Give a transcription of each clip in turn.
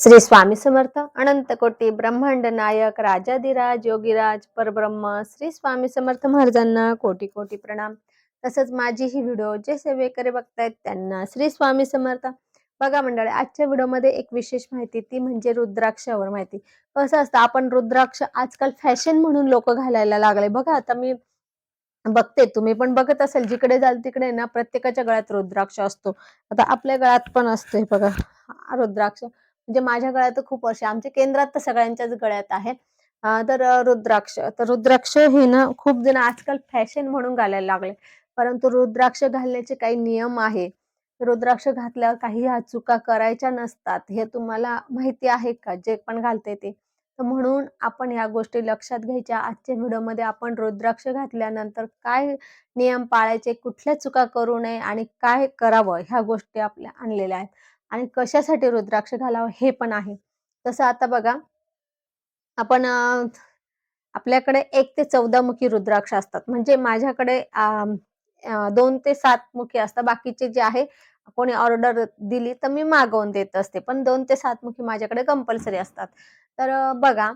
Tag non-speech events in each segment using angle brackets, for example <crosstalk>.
श्री स्वामी समर्थ अनंत कोटी ब्रह्मांड नायक राजाधिराज योगीराज परब्रह्म श्री स्वामी समर्थ महाराजांना कोटी कोटी प्रणाम. तसंच माझी ही व्हिडिओ जे सेवेकरे बघतायत त्यांना श्री स्वामी समर्थ. बघा मंडळी आजच्या व्हिडिओमध्ये एक विशेष माहिती ती म्हणजे रुद्राक्षावर माहिती. कसं असतं आपण रुद्राक्ष आजकाल फॅशन म्हणून लोक घालायला लागले. बघा आता मी बघते तुम्ही पण बघत असाल जिकडे जाल तिकडे ना प्रत्येकाच्या गळ्यात रुद्राक्ष असतो. आता आपल्या गळ्यात पण असतोय बघा हा रुद्राक्ष. म्हणजे माझ्या गळ्यात तर खूप वर्ष आमच्या केंद्रात तर सगळ्यांच्याच गळ्यात आहे. तर रुद्राक्ष. तर रुद्राक्ष हे ना खूप जण आजकाल फॅशन म्हणून घालायला लागले. परंतु रुद्राक्ष घालण्याचे काही नियम आहे. रुद्राक्ष घातल्यावर काही ह्या चुका करायच्या नसतात. हे तुम्हाला माहिती आहे का? जे पण घालते ते. तर म्हणून आपण या गोष्टी लक्षात घ्यायच्या. आजच्या व्हिडिओमध्ये आपण रुद्राक्ष घातल्यानंतर काय नियम पाळायचे? कुठल्या चुका करू नये? आणि काय करावं? ह्या गोष्टी आपल्या आणलेल्या आहेत. आणि कशासाठी रुद्राक्ष घालावं हे पण आहे. तसं आता बघा आपण आपल्याकडे एक ते चौदा मुखी रुद्राक्ष असतात. म्हणजे माझ्याकडे दोन ते सात मुखी असतात. बाकीचे जे आहे कोणी ऑर्डर दिली तर मी मागवून देत असते. पण दोन ते सात मुखी माझ्याकडे कंपल्सरी असतात. तर बघा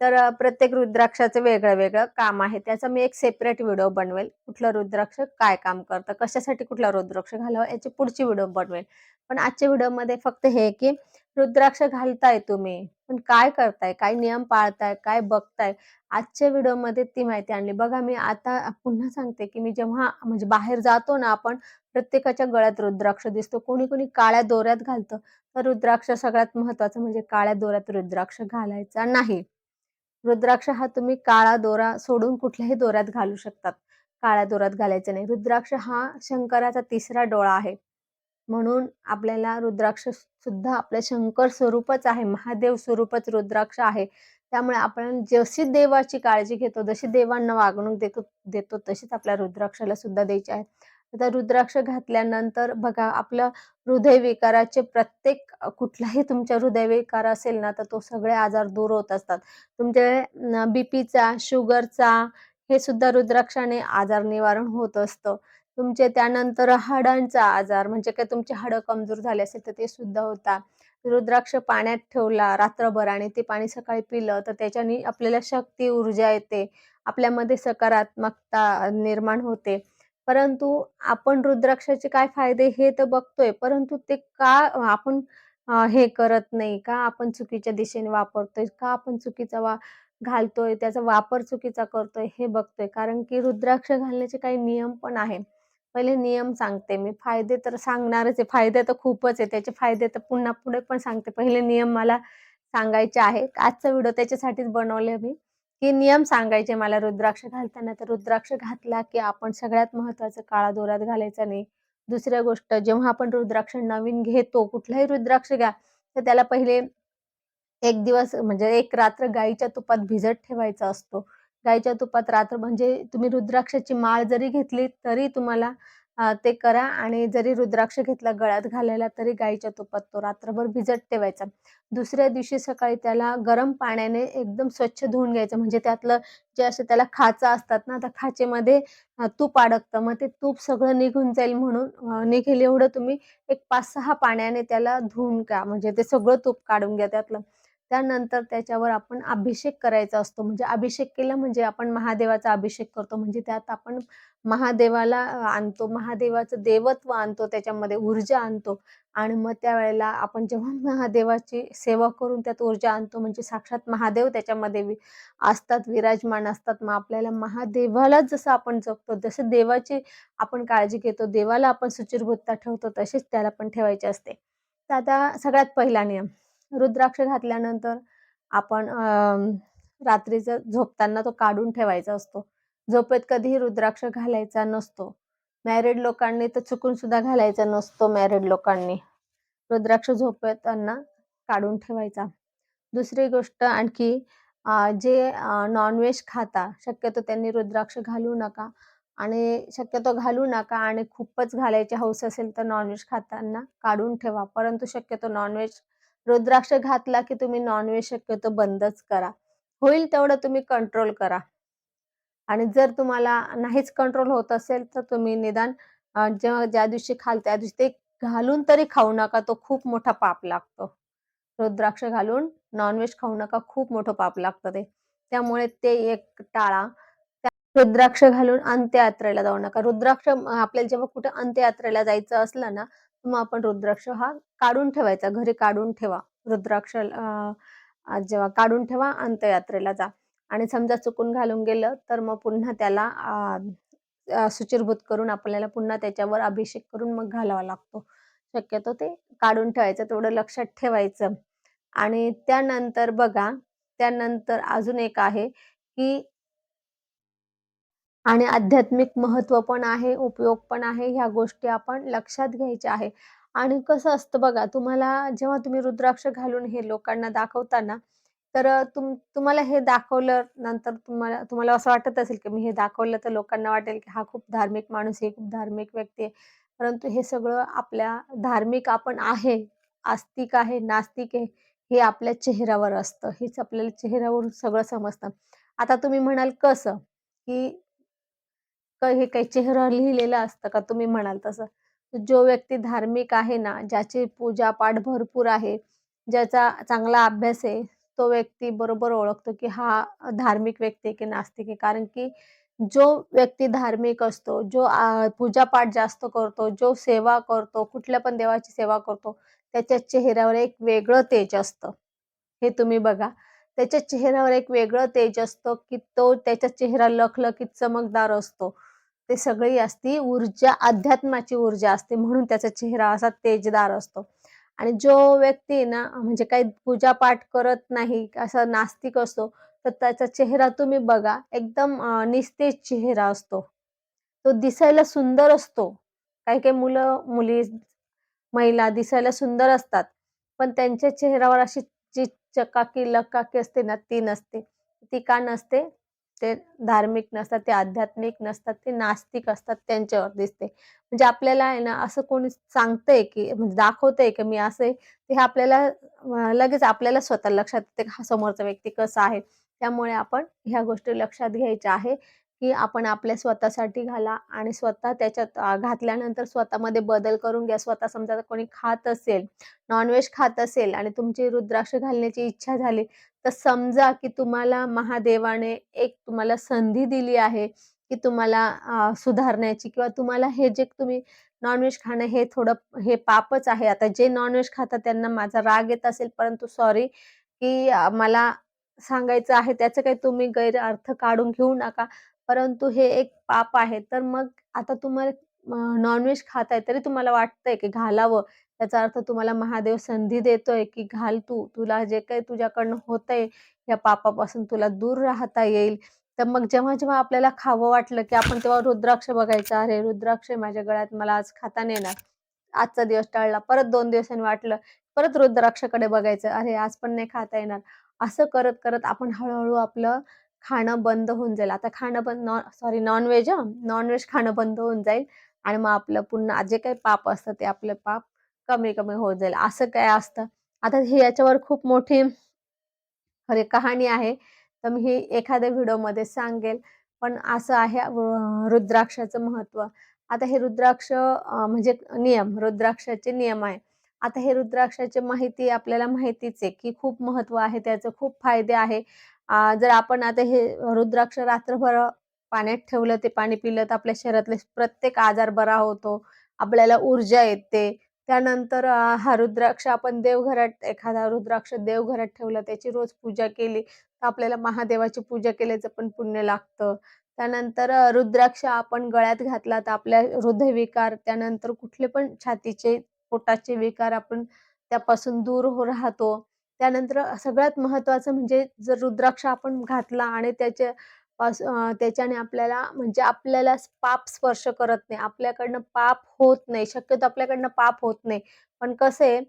तर प्रत्येक रुद्राक्षाचं वेगळं वेगळं काम आहे. त्याचा मी एक सेपरेट व्हिडिओ बनवेल. कुठलं रुद्राक्ष काय काम करतं कशासाठी कुठला रुद्राक्ष घालावा याची पुढची व्हिडिओ बनवेल. पण आजच्या व्हिडिओमध्ये फक्त हे की रुद्राक्ष घालताय तुम्ही पण काय करताय काय नियम पाळताय काय बघताय आजच्या व्हिडिओमध्ये ती माहिती आणली. बघा मी आता पुन्हा सांगते की मी जेव्हा म्हणजे बाहेर जातो ना आपण प्रत्येकाच्या गळ्यात रुद्राक्ष दिसतो. कोणी कोणी काळ्या दोऱ्यात घालतं. तर रुद्राक्ष सगळ्यात महत्वाचं म्हणजे काळ्या दोऱ्यात रुद्राक्ष घालायचा नाही. रुद्राक्ष हा तुम्ही काळा दोरा सोडून कुठल्याही दोऱ्यात घालू शकतात. काळ्या दोऱ्यात घालायचं नाही. रुद्राक्ष हा शंकराचा तिसरा डोळा आहे. म्हणून आपल्याला रुद्राक्ष सुद्धा आपल्या शंकर स्वरूपच आहे. महादेव स्वरूपच रुद्राक्ष आहे. त्यामुळे आपण जशी देवाची काळजी घेतो जशी देवांना वागणूक देतो देतो तशीच आपल्या रुद्राक्षाला सुद्धा द्यायची आहे. आता रुद्राक्ष घातल्यानंतर बघा आपलं हृदयविकाराचे प्रत्येक कुठलाही तुमच्या हृदयविकार असेल ना तर तो सगळे आजार दूर होत असतात. तुमचे बीपीचा शुगरचा हे सुद्धा रुद्राक्षाने आजार निवारण होत असतं. तुमचे त्यानंतर हाडांचा आजार म्हणजे काय तुमचे हाडं कमजोर झाले असेल तर ते सुद्धा होतात. रुद्राक्ष पाण्यात ठेवला रात्रभर आणि ते पाणी सकाळी पिलं तर त्याच्याने आपल्याला शक्ती ऊर्जा येते. आपल्यामध्ये सकारात्मकता निर्माण होते. परंतु आपण रुद्राक्षाचे काय फायदे हे तर बघतोय परंतु ते का आपण हे करत नाही? का आपण चुकीच्या दिशेने वापरतोय? का आपण चुकीचा वा घालतोय? त्याचा वापर चुकीचा करतोय? हे बघतोय. कारण की रुद्राक्ष घालण्याचे काही नियम पण आहे पहिले नियम सांगते मी. फायदे तर सांगणारच आहे. फायदे तर खूपच आहे त्याचे फायदे तर पुन्हा पुढे पण सांगते. पहिले नियम मला सांगायचे आहे आजचा व्हिडिओ त्याच्यासाठीच बनवले मी. की नियम सांगायचे मला रुद्राक्ष घालताना. तर रुद्राक्ष घातला की आपण सगळ्यात महत्वाचं काळा दोरात घालायचा नाही. दुसऱ्या गोष्ट जेव्हा आपण रुद्राक्ष नवीन घेतो कुठलाही रुद्राक्ष घ्या तर त्याला पहिले एक दिवस म्हणजे एक रात्र गाईच्या तुपात भिजत ठेवायचा असतो. गाईच्या तुपात रात्र म्हणजे तुम्ही रुद्राक्षाची माळ जरी घेतली तरी तुम्हाला ते करा आणि जरी रुद्राक्ष घेतला गळ्यात घालायला तरी गाईच्या तुपात तो रात्रभर भिजत ठेवायचा. दुसऱ्या दिवशी सकाळी त्याला गरम पाण्याने एकदम स्वच्छ धुवून घ्यायचं. म्हणजे त्यातलं जे असे त्याला खाचा असतात ना त्या खाचेमध्ये तूप अडकतं. मग ते तूप सगळं निघून जाईल म्हणून निघेल एवढं तुम्ही एक पाच सहा पाण्याने त्याला धुवून घ्या. म्हणजे ते सगळं तूप काढून घ्या त्यातलं. त्यानंतर त्याच्यावर आपण अभिषेक करायचा असतो. म्हणजे अभिषेक केला म्हणजे आपण महादेवाचा अभिषेक करतो. म्हणजे त्यात आपण महादेवाला आणतो. महादेवाचं देवत्व आणतो. त्याच्यामध्ये ऊर्जा आणतो. आणि मग त्यावेळेला आपण जेव्हा महादेवाची सेवा करून त्यात ऊर्जा आणतो. म्हणजे साक्षात महादेव त्याच्यामध्ये वि असतात विराजमान असतात. मग आपल्याला महादेवाला जसं आपण जगतो जसं देवाची आपण काळजी घेतो देवाला आपण सुचिरभूतता ठेवतो तशीच त्याला पण ठेवायची असते. तर आता सगळ्यात पहिला नियम. रुद्राक्ष घातल्यानंतर आपण रात्रीचं झोपताना तो काढून ठेवायचा असतो. झोपेत कधीही रुद्राक्ष घालायचा नसतो. मॅरिड लोकांनी तर चुकून सुद्धा घालायचा नसतो मॅरिड लोकांनी. रुद्राक्ष झोपताना काढून ठेवायचा. दुसरी गोष्ट आणखी जे नॉनव्हेज खाता शक्यतो त्यांनी रुद्राक्ष घालू नका. आणि शक्यतो घालू नका आणि खूपच घालायची हौस असेल तर नॉनव्हेज खाताना काढून ठेवा. परंतु शक्यतो नॉनव्हेज रुद्राक्ष घातला की तुम्ही नॉनव्हेज शक्यतो बंदच करा. होईल तेवढं तुम्ही कंट्रोल करा. आणि जर तुम्हाला नाहीच कंट्रोल होत असेल तर तुम्ही निदान जेव्हा ज्या दिवशी खाल त्या दिवशी ते घालून तरी खाऊ नका. तो खूप मोठा पाप लागतो. रुद्राक्ष घालून नॉनव्हेज खाऊ नका. खूप मोठं पाप लागतं ते. त्यामुळे ते एक टाळा. रुद्राक्ष घालून अंत्ययात्रेला जाऊ नका. रुद्राक्ष आपल्याला जेव्हा कुठे अंत्ययात्रेला जायचं असलं ना मग आपण रुद्राक्ष हा काढून ठेवायचा. घरी काढून ठेवा. रुद्राक्ष जेव्हा काढून ठेवा अंत्ययात्रेला जा. आणि समजा चुकून घालून गेलं तर मग पुन्हा त्याला सुचिरभूत करून आपल्याला पुन्हा त्याच्यावर अभिषेक करून मग घालावा लागतो. शक्यतो ते काढून ठेवायचं तेवढं लक्षात ठेवायचं. आणि त्यानंतर बघा त्यानंतर अजून एक आहे की आणि आध्यात्मिक महत्त्व पण आहे उपयोग पण आहे ह्या गोष्टी आपण लक्षात घ्यायच्या आहे. आणि कसं असतं बघा तुम्हाला जेव्हा तुम्ही रुद्राक्ष घालून हे लोकांना दाखवताना तर तुम तुम्हाला हे दाखवलं नंतर तुम्हाला तुम्हाला असं वाटत असेल की मी हे दाखवलं तर लोकांना वाटेल की हा खूप धार्मिक माणूस आहे खूप धार्मिक व्यक्ती आहे. परंतु हे सगळं आपल्या धार्मिक आपण आहे आस्तिक आहे नास्तिक आहे हे आपल्या चेहऱ्यावर असतं. हेच आपल्याला चेहऱ्यावरून सगळं समजतं. आता तुम्ही म्हणाल कसं? की हे काही चेहरा लिहिलेलं असतं का? तुम्ही म्हणाल तसं. जो व्यक्ती धार्मिक आहे ना ज्याची पूजा पाठ भरपूर आहे ज्याचा चांगला अभ्यास आहे तो व्यक्ती बरोबर ओळखतो की हा धार्मिक व्यक्ती आहे की नास्तिक आहे. कारण की जो व्यक्ती धार्मिक असतो जो पूजा पाठ जास्त करतो जो सेवा करतो कुठल्या पण देवाची सेवा करतो त्याच्या चेहऱ्यावर एक वेगळं तेज असतं. हे तुम्ही बघा. त्याच्या चेहऱ्यावर एक वेगळं तेज असतं की तो त्याचा चेहरा लखलखीत चमकदार असतो. ते सगळी असती ऊर्जा अध्यात्माची ऊर्जा असते म्हणून त्याचा चेहरा असा तेजदार असतो. आणि जो व्यक्ती ना म्हणजे काही पूजा पाठ करत नाही असा नास्तिक असतो तर त्याचा चेहरा तुम्ही बघा एकदम निस्तेज चेहरा असतो. तो दिसायला सुंदर असतो. काही काही मुलं मुली महिला दिसायला सुंदर असतात पण त्यांच्या चेहऱ्यावर अशी जी चकाकी लकाकी असते ना ती नसते. ती का नसते? ते धार्मिक नसतात ते आध्यात्मिक नसतात ते नास्तिक असतात त्यांच्यावर दिसते. म्हणजे आपल्याला आहे ना असं कोणी सांगतंय की म्हणजे दाखवतंय की मी असं ते हे आपल्याला लगेच आपल्याला स्वतः लक्षात येते हा समोरचा व्यक्ती कसा आहे. त्यामुळे आपण ह्या गोष्टी लक्षात घ्यायच्या आहे की आपण आपल्या स्वतःसाठी घाला आणि स्वतः त्याच्यात घातल्यानंतर स्वतःमध्ये बदल करून घ्या. स्वतः समजा कोणी खात असेल नॉनव्हेज खात असेल आणि तुमची रुद्राक्ष घालण्याची इच्छा झाली तर समजा की तुम्हाला महादेवाने एक तुम्हाला संधी दिली आहे की तुम्हाला सुधारण्याची किंवा तुम्हाला हे जे तुम्ही नॉनव्हेज खाणं हे थोडं हे पापच आहे. आता जे नॉनव्हेज खातात त्यांना माझा राग येत असेल परंतु सॉरी की मला सांगायचं आहे त्याचं काही तुम्ही गैर अर्थ काढून घेऊ नका. परंतु हे एक पाप आहे. तर मग आता तुम्हाला नॉनव्हेज खाताय तरी तुम्हाला वाटतंय की घालावं. त्याचा अर्थ तुम्हाला महादेव संधी देतोय की घाल तू. तुला जे काही तुझ्याकडनं होतंय या पापापासून तुला दूर राहता येईल. तर मग जेव्हा जेव्हा आपल्याला खावं वाटलं की आपण तेव्हा रुद्राक्ष बघायचं अरे रुद्राक्ष माझ्या गळ्यात मला आज खाता येणार. आजचा दिवस टाळला परत दोन दिवसांनी वाटलं परत रुद्राक्षाकडे बघायचं अरे आज पण नाही खाता येणार. असं करत करत आपण हळूहळू आपलं खाणं बंद होऊन जाईल. आता खाणं बंद नॉन सॉरी नॉनव्हेज नॉनव्हेज खाणं बंद होऊन जाईल. आणि मग आपलं पुन्हा जे काही पाप असतं ते आपलं पाप कमी कमी होत जाईल. असं काय असतं? आता हे याच्यावर खूप मोठी खरी कहाणी आहे. तर मी ही एखाद्या व्हिडिओमध्ये सांगेल. पण असं आहे रुद्राक्षाचं महत्त्व. आता हे रुद्राक्ष म्हणजे नियम रुद्राक्षाचे नियम आहे. आता हे रुद्राक्षाची माहिती आपल्याला माहितीच आहे की खूप महत्त्व आहे त्याचं खूप फायदे आहे. जर आपण आता हे रुद्राक्ष रात्रभर पाण्यात ठेवलं ते पाणी पिलं तर आपल्या शरीरातले प्रत्येक आजार बरा होतो आपल्याला ऊर्जा येते. त्यानंतर हा रुद्राक्ष आपण देवघरात एखादा रुद्राक्ष देवघरात ठेवला त्याची रोज पूजा केली तर आपल्याला महादेवाची पूजा केल्याचं पण पुण्य लागतं. त्यानंतर रुद्राक्ष आपण गळ्यात घातला तर आपल्या हृदयविकार त्यानंतर कुठले पण छातीचे पोटाचे विकार आपण त्यापासून दूर हो राहतो. त्यानंतर सगळ्यात महत्वाचं म्हणजे जर रुद्राक्ष आपण घातला आणि त्याच्या पास त्याच्याने आपल्याला म्हणजे आपल्याला पाप स्पर्श करत नाही. आपल्याकडनं पाप होत नाही. शक्यतो आपल्याकडनं पाप होत नाही. पण कसं आहे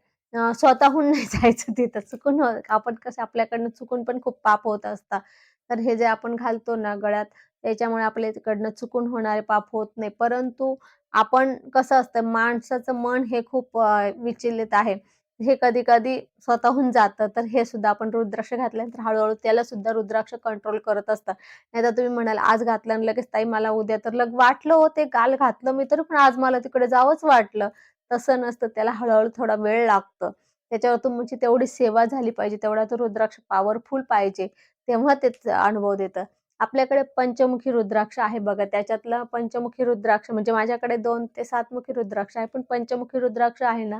स्वतःहून नाही <laughs> जायचं तिथं. चुकून हो, आपण कसं आपल्याकडनं चुकून पण खूप पाप होत असतात तर हे जे आपण घालतो ना गळ्यात त्याच्यामुळे आपल्याकडनं चुकून होणारे पाप होत नाही. परंतु आपण कसं असतं माणसाचं मन हे खूप विचलित आहे. हे कधी कधी स्वतःहून जातं तर हे सुद्धा आपण रुद्राक्ष घातल्यानंतर हळूहळू त्याला सुद्धा रुद्राक्ष कंट्रोल करत असतात. नाही तर तुम्ही म्हणाल आज घातलं लगेच ताई मला उद्या. तर लग वाटलं होते काल घातलं मी तर पण आज मला तिकडे जावंच वाटलं. तसं नसतं त्याला हळूहळू थोडा वेळ लागतं. त्याच्यावर तुमची तेवढी सेवा झाली पाहिजे तेवढा तो रुद्राक्ष पॉवरफुल पाहिजे तेव्हा तेच अनुभव देतं. आपल्याकडे पंचमुखी रुद्राक्ष आहे बघा त्याच्यातलं पंचमुखी रुद्राक्ष म्हणजे माझ्याकडे दोन ते सातमुखी रुद्राक्ष आहे पण पंचमुखी रुद्राक्ष आहे ना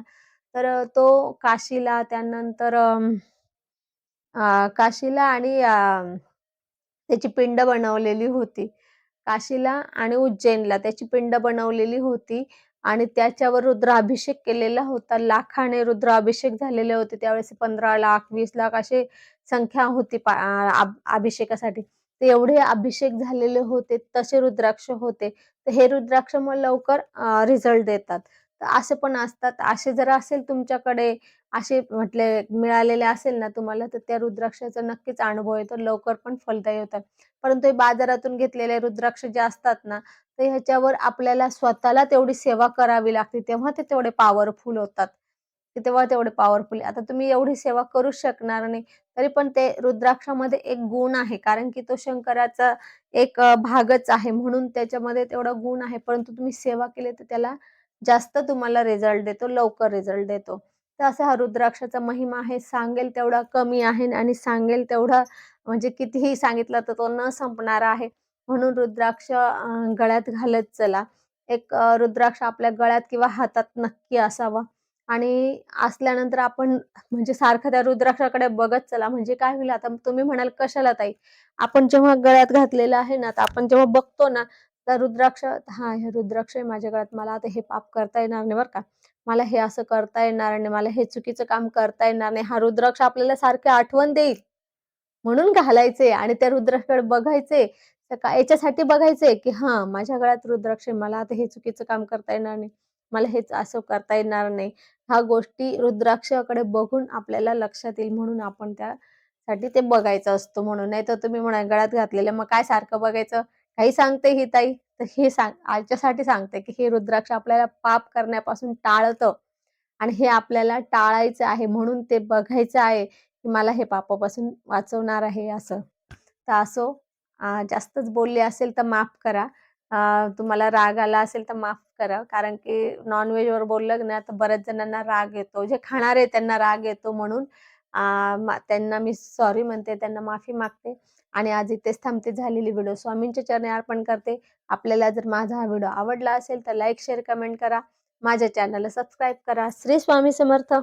तर तो काशीला त्यानंतर काशीला आणि त्याची पिंड बनवलेली होती. काशीला आणि उज्जैनला त्याची पिंड बनवलेली होती आणि त्याच्यावर रुद्राभिषेक केलेला होता. लाखाने रुद्राभिषेक झालेले होते. त्यावेळेस पंधरा लाख वीस लाख असे संख्या होती अभिषेकासाठी. ते एवढे अभिषेक झालेले होते तसे रुद्राक्ष होते. तर हे रुद्राक्ष मग लवकर रिझल्ट देतात. असे पण असतात. असे जर असेल तुमच्याकडे असे म्हटले मिळालेले असेल ना तुम्हाला तर त्या रुद्राक्षाचा नक्कीच अनुभव येतो. लवकर पण फलदायी होतात. परंतु हे बाजारातून घेतलेले रुद्राक्ष जे असतात ना तर ह्याच्यावर आपल्याला स्वतःला तेवढी सेवा करावी लागते. तेव्हा ते तेवढे पॉवरफुल होतात. तेव्हा तेवढे पॉवरफुल आता तुम्ही एवढी सेवा करू शकणार नाही तरी पण ते रुद्राक्षामध्ये एक गुण आहे. कारण की तो शंकराचा एक भागच आहे. म्हणून त्याच्यामध्ये तेवढा गुण आहे. परंतु तुम्ही सेवा केली तर त्याला जास्त तुम्हाला रिझल्ट देतो लवकर रिझल्ट देतो. तर असा हा रुद्राक्षाचा महिमा आहे. सांगेल तेवढा कमी आहे आणि सांगेल तेवढा म्हणजे कितीही सांगितलं तर तो न संपणारा आहे. म्हणून रुद्राक्ष गळ्यात घालत चला. एक रुद्राक्ष आपल्या गळ्यात किंवा हातात नक्की असावा. आणि असल्यानंतर आपण म्हणजे सारखं त्या रुद्राक्षाकडे बघत चला. म्हणजे काय होईल आता? तुम्ही म्हणाल कशाला ताई? आपण जेव्हा गळ्यात घातलेलं आहे ना तर आपण जेव्हा बघतो ना तर रुद्राक्ष हा हे रुद्राक्ष आहे माझ्या गळ्यात. मला आता हे पाप करता येणार नाही बरं का. मला हे असं करता येणार नाही. मला हे चुकीचं काम करता येणार नाही. हा रुद्राक्ष आपल्याला सारखे आठवण देईल. म्हणून घालायचे आणि त्या रुद्राक्षकडे बघायचे. तर याच्यासाठी बघायचे की हा माझ्या गळ्यात रुद्राक्ष आहे. मला आता हे चुकीचं काम करता येणार नाही. मला हेच असं करता येणार नाही. ह्या गोष्टी रुद्राक्षाकडे बघून आपल्याला लक्षात येईल म्हणून आपण त्यासाठी ते बघायचं असतो म्हणून. नाही तर तुम्ही म्हणा गळ्यात घातलेलं मग काय सारखं बघायचं? काही सांगते ही ताई तर हे सांग आजच्यासाठी सांगते की हे रुद्राक्ष आपल्याला पाप करण्यापासून टाळतं. आणि हे आपल्याला टाळायचं आहे म्हणून ते बघायचं आहे की मला हे पापापासून वाचवणार आहे असं. तर असो जास्तच बोलले असेल तर माफ करा. तुम्हाला राग आला असेल तर माफ करा. कारण की नॉनव्हेजवर बोललं ना तर बऱ्याच जणांना राग येतो. जे खाणारे त्यांना राग येतो म्हणून त्यांना मी सॉरी म्हणते त्यांना माफी मागते. आणि आज इथेच थांबते झालेली व्हिडिओ. स्वामींच्या चरणी अर्पण करते. आपल्याला जर माझा हा व्हिडिओ आवडला असेल तर लाईक शेअर कमेंट करा. माझ्या चॅनलला सबस्क्राईब करा. श्री स्वामी समर्थ.